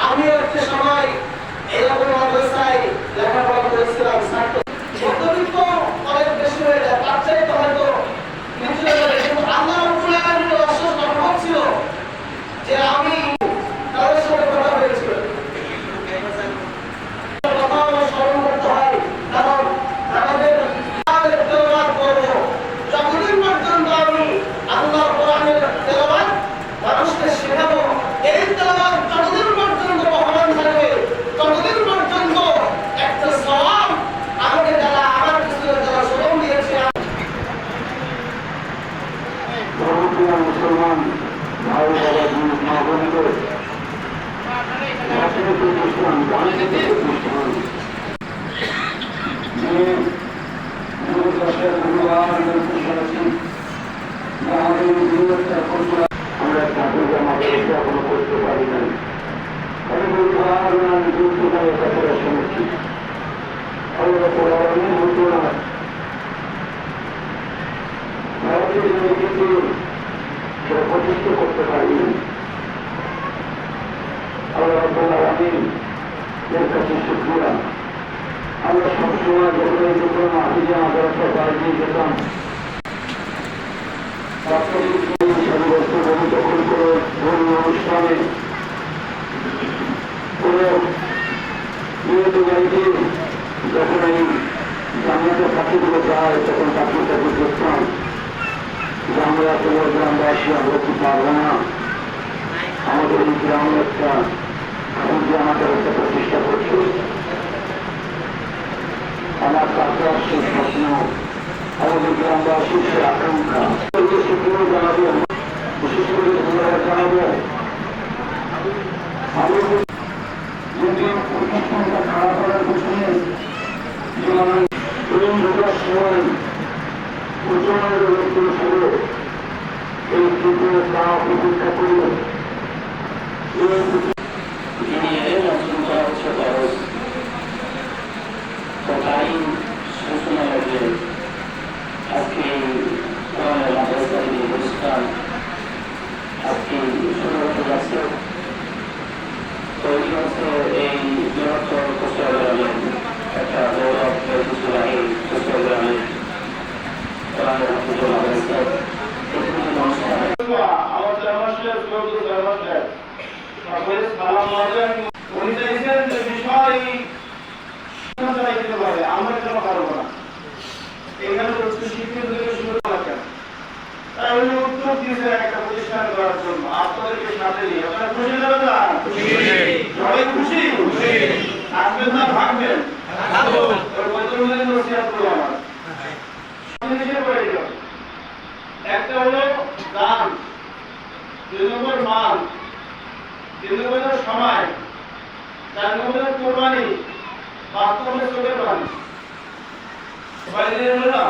আমিও একটা সময় এরকম অবস্থায় লেখাপড়া করেছিলাম আমরা একটা আমাদের এখনও করতে পারি নাই তাদের শুনেছি আমরা এর কাছে শুকরিয়া আমরা সবসময় যখন এই দুটো মাহিজা মাদ্রাসা বাড়িয়ে যেতাম সাব্যস্ত জমি দখল করে ধর্মীয় অনুষ্ঠানে কোনো নিয়ত বাড়িতে যখন এই জামাতের পাখিগুলো যায়, তখন পাখি তাকে যে আমরা তোমার গ্রামবাসী, আমরা কি পারব না? আমাদের এই একটা আমাদের একটা আমার কাকার সে স্বপ্ন আমাদের গ্রামবাসীর সে আকাঙ্ক্ষা সেগুলো জানাব বিশেষ করে ধন্যবাদ জানাব আমি যদি প্রতিষ্ঠানটা খারাপ করার পিছনে যেমন ট্রেন ঢোকার সময় প্রচণ্ড লোকগুলো ছিল এই ট্রেনের তা অপেক্ষা করল যিনি উনি চাইছেন যে বিষয় আমরা কেন পারব না এখানে শুরু করা তাই উনি উত্তর দিয়েছেন একটা প্রতিষ্ঠান করার জন্য। আপনাদেরকে সাথে নিয়ে আপনারা খুশি না দাদা সবাই খুশি? আসবেন না ভাগবেন? একটা হলো দান দুই নম্বর মাল তিন নম্বর সময় চার নম্বর কোরবানি পাঁচ নম্বর চোখের পানি। হলো না?